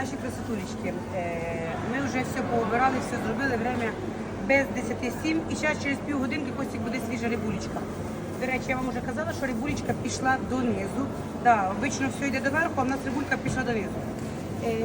Наші красотулечки, е, ми вже все пообирали, все зробили, время без 10-7 і зараз через півгодинки Костік буде свіжа рибулечка. До речі, я вам вже казала, що рибулечка пішла донизу. Да, обично все йде доверху, а в нас рибулька пішла донизу.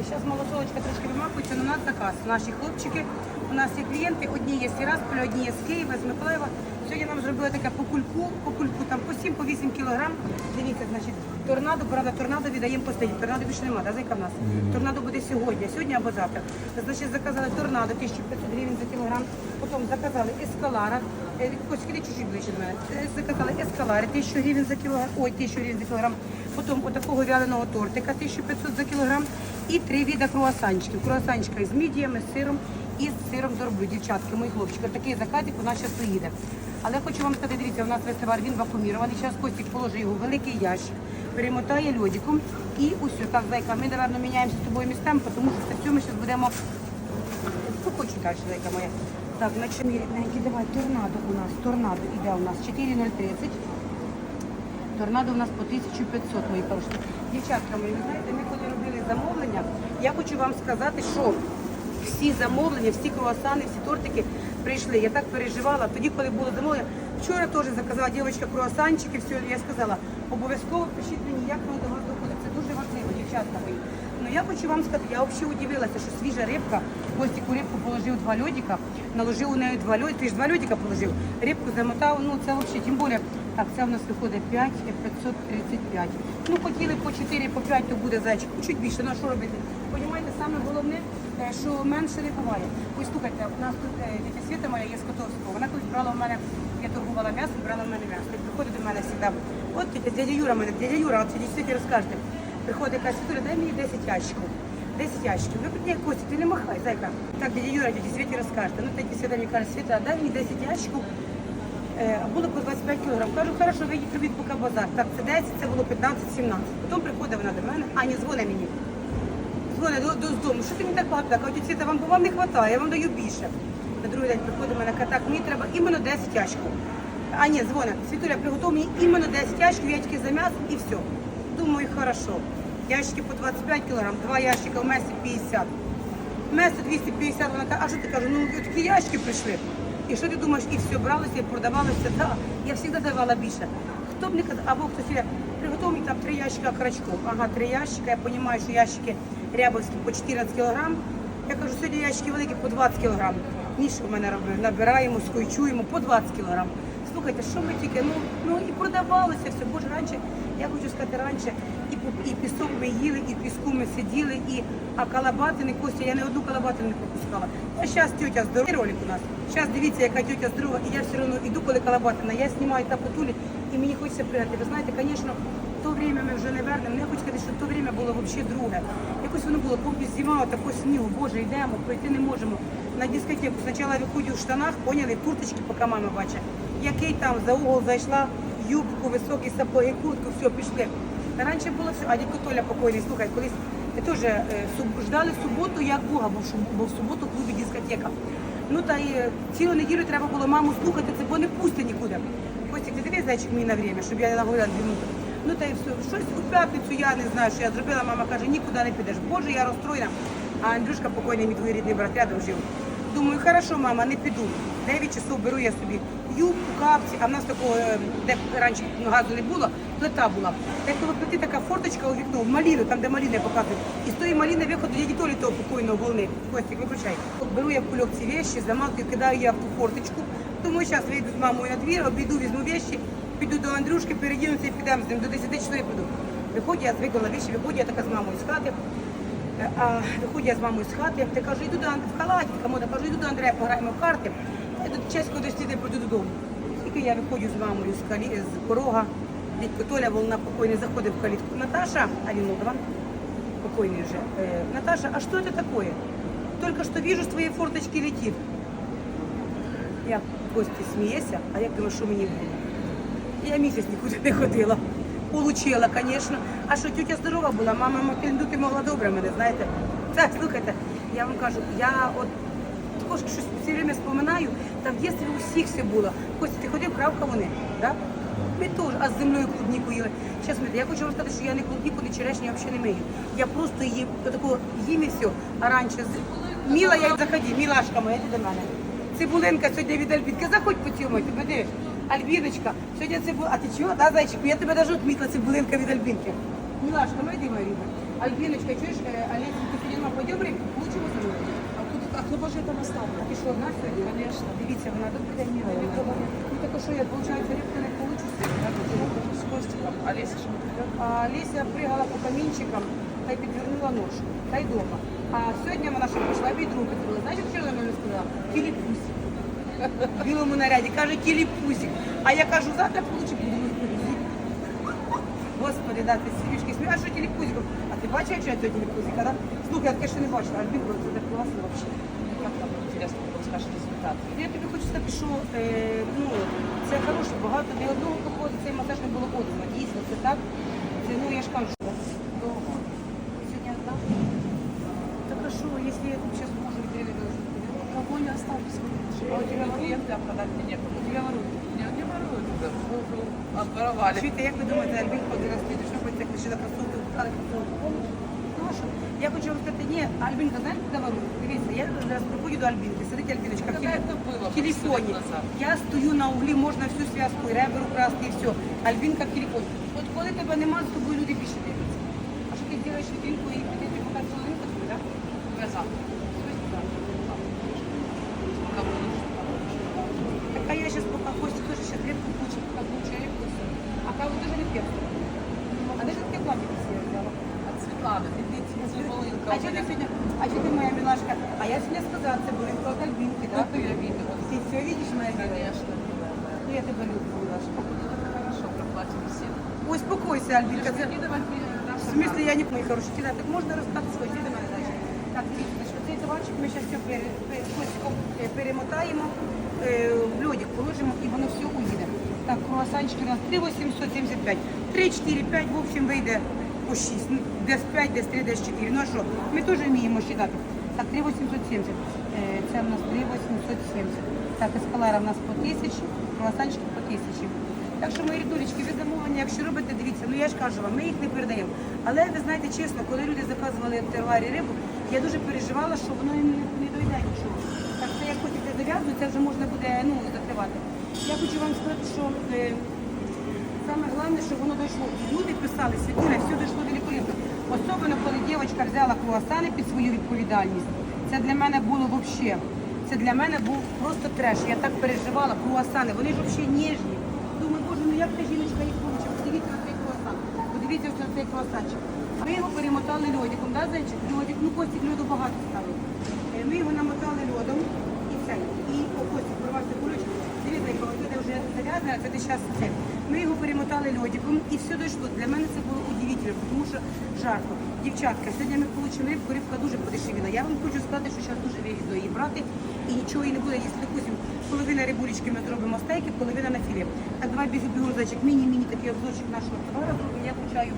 Зараз малосолочка трошки вимакується, але у нас заказ. Наші хлопчики, у нас є клієнти, одні є з Тирасполя, одні є з Києва, з Миколаєва. Сьогодні нам зробили таке по кульку, по кульку, там по 7, по 8 кілограм. Дивіться, значить, торнадо, правда, торнадо віддаємо постійно. Торнадо більше немає, да, зайка в нас? Торнадо буде сьогодні, сьогодні або завтра. Значить, заказали торнадо 1500 гривень за кілограм. Потім заказали ескалара. Е, Ось скиди чуть-чуть ближче до мене. Е, Заказали ескалари 1000 гривень за кілограм. Ой, 1000 гривень за кілограм. Потім отакого вяленого тортика 1500 за кілограм. І три вида круасанчиків. Круасанчика з мідіями, з сиром і з сиром зроблю. Дівчатки, мої хлопчики. Такий закатик у нас зараз поїде. Але хочу вам сказати, дивіться, у нас весь товар він вакуумірований. Зараз Костік положить його в великий ящик, перемотає льодиком і усе. Так, зайка, ми, напевно, міняємося з тобою містами, тому що це все ми зараз будемо Хочу далі, зайка моя. Так, значить, мій рідненький, давай, торнадо у нас, торнадо іде у нас 4,030. Торнадо у нас по 1500, мої хороші. Дівчатка мої, ви знаєте, ми коли робили замовлення, я хочу вам сказати, що всі замовлення, всі круасани, всі тортики прийшли. Я так переживала. Тоді, коли було замовлення, вчора теж заказала дівчинка круасанчики, все, я сказала, обов'язково пишіть мені, як воно до вас доходить. Це дуже важливо, дівчатка мої. Ну я хочу вам сказати, я взагалі удивилася, що свіжа рибка, Костік у рибку положив два льодика, наложив у неї два льодика, ти ж два льодика положив, рибку замотав, ну це взагалі, тим більше, так, це в нас виходить 5 535. Ну хотіли по 4, по 5, то буде зайчик, чуть більше, ну що робити? Саме головне, е, що менше не буває. Ось слухайте, у нас тут е, Світа моя є з Котовського, вона колись брала в мене, я торгувала м'ясо, брала в мене м'ясо. Приходить до мене завжди, от дядя Юра мене, дядя Юра, от дядя Світі розкажете. Приходить якась Світуля, дай мені 10 ящиків. 10 ящиків. Ви прийде Костя, ти не махай, зайка. Так, дядя Юра, дядя Світі розкажете. Ну, тетя Світа мені каже, Світа, дай мені 10 ящиків. Е, а було по 25 кілограм. Кажу, хорошо, вийдіть робіть поки базар. Так, це 10, це було 15-17. Потім приходить вона до мене, Аня, дзвони мені. Дзвони до, до з дому. Що ти мені так багато? Так, кажу, Світа, вам, вам не вистачає, я вам даю більше. На другий день приходить мене, каже, так, мені треба іменно 10 ящиків. А ні, дзвони, Світуля, приготуй мені іменно 10 ящиків, я за м'ясо і все. Думаю, хорошо. Ящики по 25 кілограм, два ящика в месі 50. Месо 250, вона каже, а що ти кажу, ну такі ящики прийшли. І що ти думаєш, і все бралося, і продавалося, так. Я завжди давала більше. Казав, або хтось приготовник там три ящика крачков. Ага, три ящика, я розумію, що ящики рябовські по 14 кілограм. Я кажу, сьогодні ящики великі по 20 кілограм. Міша в мене робив, набираємо, скойчуємо по 20 кілограм. Слухайте, що ми тільки, ну, ну і продавалося все. Боже, раніше, я хочу сказати, раніше і, пісок ми їли, і в піску ми сиділи, і а калабатини, Костя, я не одну калабатину не пропускала. А зараз тетя здорова, ролик у нас. Зараз дивіться, яка тетя здорова, і я все одно йду, коли калабатина. Я знімаю та потулі, і мені хочеться пригати. Ви знаєте, звісно, то время ми вже не вернемо. Я хочу сказати, що то время було взагалі друге. Якось воно було повні зима, тако снігу, боже, йдемо, пройти не можемо. На дискотеку спочатку виходжу в штанах, поняли, курточки, поки мама бачить. Який там за угол зайшла, юбку, високі сапоги, куртку, все, пішли. Раніше було все, а дядько Толя покойний, слухай, колись теж е, суб- ждали суботу, як Бога, бо в бо в суботу в клубі дискотека. Ну та й е, цілу неділю треба було маму слухати, це бо не пусти нікуди. Костік, ти дивись зайчик мені на время, щоб я не наговорила дві минути. Ну та й все. Щось у п'ятницю я не знаю, що я зробила. Мама каже, нікуди не підеш. Боже, я розстроєна. А Андрюшка покойний мій двоюрідний брат рядом жив. Думаю, хорошо, мама, не піду. 9 часов беру я собі юбку, капці, а в нас такого, е, де раніше газу не було, плита була. Та коло плити така форточка у вікно, в маліну, там де маліни показують. І з тої маліни виходу дяді Толі того покойного волни. Костік, виключай. От беру я в кульок ці вещі, заматую, кидаю я в ту форточку. Думаю, зараз вийду з мамою на двір, обійду, візьму вещі, піду до Андрюшки, передінуся і підемо з ним. До 10 часов я піду. Виходжу, я звикла вещі, виходжу, я така з мамою з хати. Е, А виходжу я з мамою з хати, я кажу, йду до Анд... в халаті, мода, кажу, йду до Андрея, пограємо в карти. Я до чеського досліди прийду додому. Тільки я виходжу з мамою з, калі... з порога, дядько Толя волна покойний заходив в калітку. Наташа Алінодова, покойный уже. Э, Наташа, а что это такое? Только что вижу, с твоей форточки летит. Я Кості сміється, а як думаю, що мені було? Я місяць нікуди не ходила. Получила, звісно. А що тетя здорова була, мама Матильду, ти могла добре мене, знаєте. Так, слухайте, я вам кажу, я от також щось все время споминаю, та в дитинстві у всіх все було. Костя, ти ходив крав кавуни, да? Ми теж, а з землею клубніку їли. Ми, я хочу вам сказати, що я не клубніку, не черешню взагалі не мию. Я просто її таку їм і все. А раніше. Міла, я заходи, мілашка моя, йди до мене. Цибулинка сьогодні від Альбінки. Заходь по цьому, ти подивиш. Альбіночка, сьогодні цибу... А ти чого? Да, зайчику? Я тебе навіть відмітила цибулинка від Альбінки. Мілашка, ну йди, моя рідна. Альбіночка, чуєш, е, Олеся, ти сьогодні нема пойдем рибку, получимо за мною. А а оставити? Ти що, одна сьогодні? Конечно. Дивіться, вона добрий день, мила. Ну так а що, я, виходить, рибку не получу? З Костиком. Олеся ж не придет. А Леся пригала по камінчикам та й підвернула ножку, та й дома. А сьогодні вона ще пішла відру підбила. Знаєш, що вона мені сказала? Кіліпусик. В білому наряді. Каже, кіліпусик. А я кажу, завтра получу кіліпусик. Господи, да, ти смішки смі. А що кіліпусиком? А ти бачила, що я той кіліпусик, да? Слухай, я таке ще не бачила. Альбінко, це так класно взагалі. Интересно, вот результат. Я тобі хочу сказати, що е, ну, це хороше, багато для одного походу цей масаж не було одного. Дійсно, це так. Це, ну, я ж кажу, що довго. Сьогодні одна. Так а що, якщо я зараз можу відрізати Кого не осталось? А у тебя воруют? а продать мне некому. У тебе ворують. Не, не воруют, обворовали. Чуєте, як ви думаєте, Альбінка один раз піде, що хочете, як лишила кросовки, кросовки, помниш? Ну а що? Я хочу вам сказати, ні, Альбінка, знаєте, куди ворують? Дивіться, я зараз приходжу до Альбінки, сидить Альбіночка в Когда теле- это было? в телефоне. Сто лет назад. Я стою на углі, можна всю зв'язку, і ребер украсти, і все. Альбінка в телефоні. От коли тебе нема, з тобою люди більше дивляться. А що ти робиш вітринку і ти тобі показуєш ринку, тобі, так? Глаза. Так а я сейчас пока Костя тоже сейчас рыбку кучу, пока кучу рыбку всё. А кого тоже не пьет. А даже ты платье красивое взяла. От Светланы. Цибулинка. А что ты сегодня, а что ты моя милашка? А я сегодня сказала, это будет от Альбинки, да? Да, я видела. Ты все видишь, моя милая? Конечно, милая моя. Ну я тебя люблю, милашка. Хорошо, проплатим все. Ой, успокойся, Альбинка. Ты не давай В смысле, я не мої хороші кидати. Так можна розстати свої до мене далі. Так, дивіться, що цей товарчик ми зараз все пере, пере, хвостиком, е, перемотаємо, е, в льодик положимо і воно все уїде. Так, круасанчики у нас 3,875. 3, 4, 5, в общем, вийде по 6. Ну, Десь 5, десь 3, десь 4. Ну а що, ми теж вміємо считати. Так, 3,870. Е, Це в нас 3,870. Так, ескалара в нас по 1000, круасанчики по 1000. Так що, мої рідулечки, ви замовлення, якщо робите, дивіться, ну я ж кажу вам, ми їх не передаємо. Але ви знаєте чесно, коли люди заказували в терварі рибу, я дуже переживала, що воно не, не дойде нічого. Так це як хочете зав'язують, це вже можна буде ну, закривати. Я хочу вам сказати, що е, саме головне, щоб воно дійшло. Люди писали, Світуля, все дійшло великолепно. Особливо, коли дівчинка взяла круасани під свою відповідальність. Це для мене було взагалі. Це для мене був просто треш. Я так переживала, круасани, вони ж взагалі ніжні. Думаю, боже, ну як та жіночка їх получить? Подивіться на цей круасан. Подивіться на цей круасанчик. Ми його перемотали льодиком, да, зайчик? Льодик, ну Костік льоду багато ставив. Е, Ми його намотали льодом і це. І о, Костік, порвався кулечок. Дивіться, ось це вже зав'язане, це десь зараз це. Ми його перемотали льодиком і все дійшло. Для мене це було удивительно, тому що жарко. Дівчатка, сьогодні ми рибку, рибка дуже подешевіла. Я вам хочу сказати, що зараз дуже вигідно її брати і нічого їй не буде, якщо, допустим, половина рибулечки ми зробимо стейки, половина на філе. Так, давай без міні-міні такий обзорчик нашого товару. Я включаю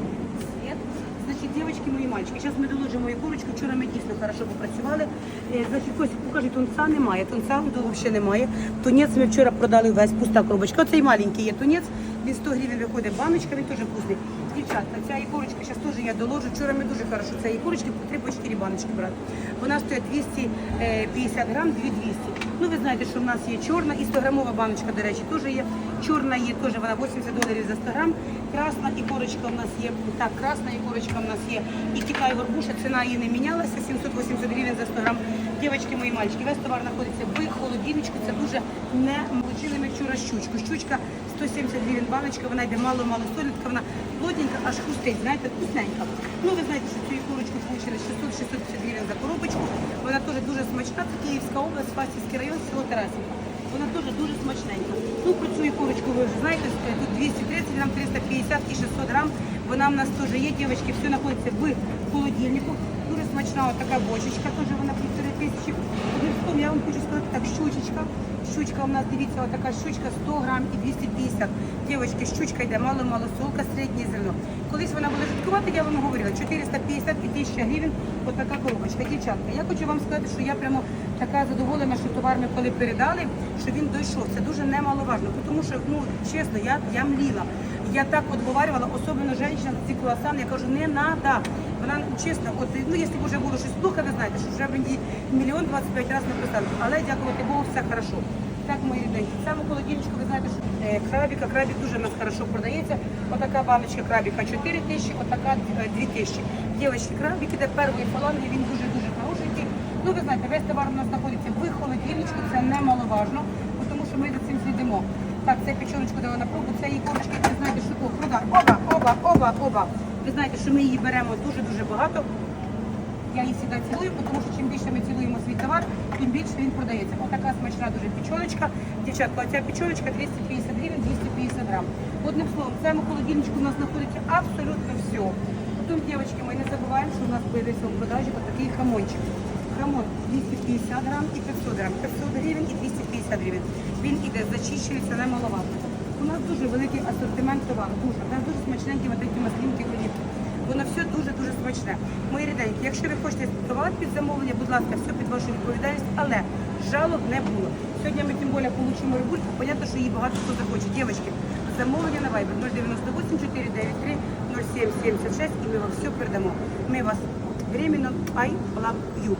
світ. Значить, дівчатки, мої мальчики, зараз ми доложимо мою курочку. Вчора ми дійсно хорошо попрацювали. Е, Значить, Костя, покажи, тунца немає. Тунца взагалі немає. Тунець ми вчора продали весь пуста коробочка. Оцей маленький є тунець. Він 100 гривень виходить баночка, він теж вкусний. Дівчатка, ця ікорочка зараз теж я доложу. Вчора ми дуже хорошо цієї ікорочки по 3 по 4 баночки брати. Вона стоїть 250 грам, 2200. Ну ви знаєте, що в нас є чорна і 100 грамова баночка, до речі, теж є. Чорна є, теж вона 80 доларів за 100 грам. Красна ікорочка в нас є. Так, красна ікорочка в нас є. І китай горбуша, ціна її не мінялася, 780 гривень за 100 грам. Дівчатки, мої мальчики, весь товар знаходиться в холодильничку. Це дуже не ми вчора щучку. Щучка 170 гривень баночка, вона йде мало-мало солідка, вона плотненька, аж хрустить, знаєте, вкусненька. Ну, ви знаєте, що цю курочку получили 600-650 гривень за коробочку. Вона теж дуже смачна, це Київська область, Фастівський район, село Тарасівка. Вона теж дуже смачненька. Ну, про цю курочку ви вже знаєте, тут 230 грам, 350 і 600 грам. Вона в нас теж є, дівчатки, все знаходиться в холодильнику. Дуже смачна така бочечка, теж вона півтори тисячі. Я вам хочу сказати так, щучечка. Щучка у нас, дивіться, отака щучка 100 грам і 250. Дівчатки, щучка йде мало-мало солка, середнє зерно. Колись вона була жидкувати, я вам говорила, 450 і 1000 гривень, отака коробочка. Дівчатка, я хочу вам сказати, що я прямо така задоволена, що товар ми коли передали, що він дійшов. Це дуже немаловажно, тому що, ну, чесно, я, я мліла. Я так отговарювала, особливо жінка ці круасани, я кажу, не надо. Вона чесно, от ну якщо б вже було щось плохо, ви знаєте, що вже мені мільйон 25 разів написали. Але дякувати Богу, все хорошо. Так, мої рідненькі. Саме холодильничку, ви знаєте, що е, крабіка, крабік дуже у нас хорошо продається. Отака баночка крабіка 4 тисячі, отака е, 2 тисячі. Дівчатки, крабік іде першої фаланги, він дуже-дуже хорошенький. Ну, ви знаєте, весь товар у нас знаходиться в холодильничку, це немаловажно, тому що ми за цим слідимо. Так, це печеночку дала на пробу, це її корочки, ви знаєте, що оба, оба, оба, оба. Ви знаєте, що ми її беремо дуже-дуже багато. Я її завжди цілую, тому що чим більше ми цілуємо свій товар, тим більше він продається. Отака смачна дуже печеночка. Дівчатка, оця печеночка 250 гривень, 250 грам. Одним словом, в цьому холодильничку у нас знаходиться абсолютно все. Потім, дівчатки, ми не забуваємо, що у нас з'явився у продажі отакий хамончик. Хамон 250 грам і 500 грам. 500 гривень і 250 гривень. Він іде зачищений, це немаловажно. У нас дуже великий асортимент товару. Дуже. У нас дуже смачненькі вот такі маслинки олівки. Воно все дуже-дуже смачне. Мої ріденьки, якщо ви хочете товар під замовлення, будь ласка, все під вашу відповідальність, але жалоб не було. Сьогодні ми тим більше получимо рибульку, понятно, що її багато хто захоче. Дівчатки, замовлення на Viber 098 493 0776 і ми вам все передамо. Ми вас временно I love you.